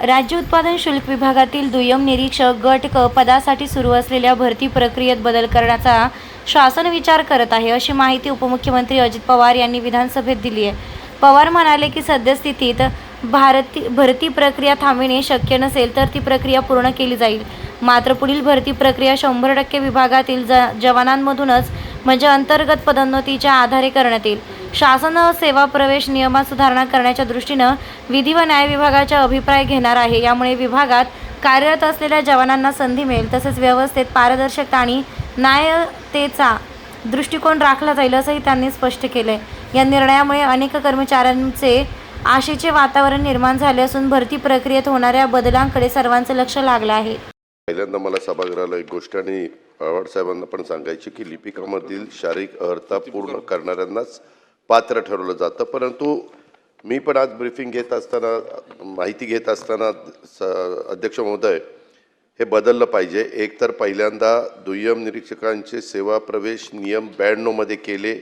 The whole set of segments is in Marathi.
राज्य उत्पादन शुल्क विभागातील दुय्यम निरीक्षक गट क पदासाठी सुरू असलेल्या भरती प्रक्रियेत बदल करण्याचा शासन विचार करत आहे अशी माहिती उपमुख्यमंत्री अजित पवार यांनी विधानसभेत दिली आहे. पवार म्हणाले की सद्यस्थितीत भारती भरती प्रक्रिया थांबविणे शक्य नसेल तर ती प्रक्रिया पूर्ण केली जाईल. मात्र पुढील भरती प्रक्रिया शंभर टक्के विभागातील ज जवानांमधूनच म्हणजे अंतर्गत पदोन्नतीच्या आधारे करण्यात येईल. शासन सेवा प्रवेश नियमात सुधारणा करण्याच्या दृष्टीनं विधी व न्याय विभागाचा अभिप्राय घेणार आहे. यामुळे विभागात कार्यरत असलेल्या जवानांना संधी मिळेल. तसेच व्यवस्थेत पारदर्शकता आणि न्यायतेचा दृष्टिकोन राखला जाईल असंही त्यांनी स्पष्ट केलंय. या निर्णयामुळे अनेक कर्मचाऱ्यांचे आशेचे वातावरण निर्माण झाले असून भरती प्रक्रियेत होणाऱ्या बदलांकडे सर्वांचं लक्ष लागलं आहे. पहिल्यांदा मला सभागृहाला एक गोष्ट आणि पवार साहेबांना पण सांगायची की लिपिकामधील शारीरिक अर्हता पूर्ण करणाऱ्यांनाच पात्र ठरवलं जातं. परंतु मी पण आज ब्रीफिंग घेत असताना माहिती घेत असताना स अध्यक्ष महोदय हे बदललं पाहिजे. एकतर पहिल्यांदा दुय्यम निरीक्षकांचे सेवा प्रवेश नियम ब्याण्णवमध्ये केले.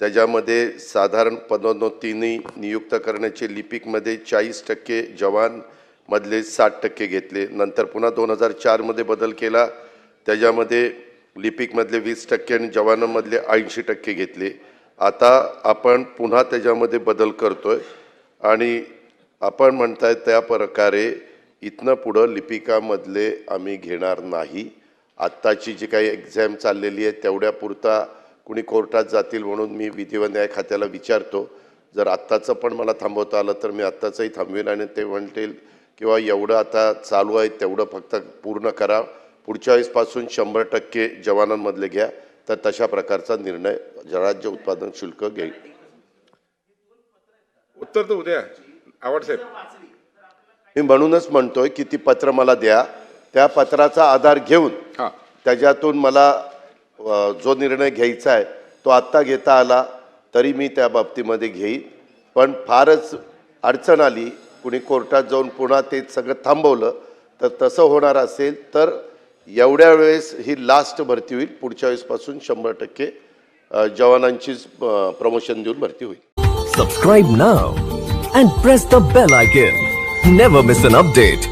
त्याच्यामध्ये साधारण पदोन्नतीने नियुक्त करण्याचे लिपिकमध्ये चाळीस टक्के जवान मधले साठ टक्के घेतले. नंतर पुन्हा दोन हजार चारमध्ये बदल केला. त्याच्यामध्ये लिपिकमधले वीस टक्के आणि जवानांमधले ऐंशी टक्के घेतले. आता आपण पुन्हा त्याच्यामध्ये बदल करतोय. आणि आपण म्हणताय त्या प्रकारे इथनं पुढं लिपिकामधले आम्ही घेणार नाही. आत्ताची जी काही एक्झाम चाललेली आहे तेवढ्यापुरता कुणी कोर्टात जातील म्हणून मी विधी व न्याय खात्याला विचारतो. जर आत्ताचं पण मला थांबवता आलं तर मी आत्ताचंही थांबवेन आणि ते म्हणतील किंवा एवढं आता चालू आहे तेवढं फक्त पूर्ण करा. पुढच्या वेळेसपासून शंभर टक्के जवानांमधले घ्या. तर तशा प्रकारचा निर्णय राज्य उत्पादन शुल्क घेईल. उत्तर तर उद्या. आवड साहेब. मी म्हणूनच म्हणतोय की ती पत्र मला द्या. त्या पत्राचा आधार घेऊन त्याच्यातून मला जो निर्णय घ्यायचा आहे तो आत्ता घेता आला तरी मी त्या बाबतीमध्ये घेईन. पण फारच अडचण आली कुणी कोर्टात जाऊन पुन्हा ते सगळं थांबवलं तर तसं होणार असेल तर एवढ्या वेळेस ही लास्ट भरती होईल. पुढच्या वेळेसपासून शंभर टक्के जवानांचीच प्रमोशन देऊन भरती होईल. Subscribe now and press the bell icon never miss an update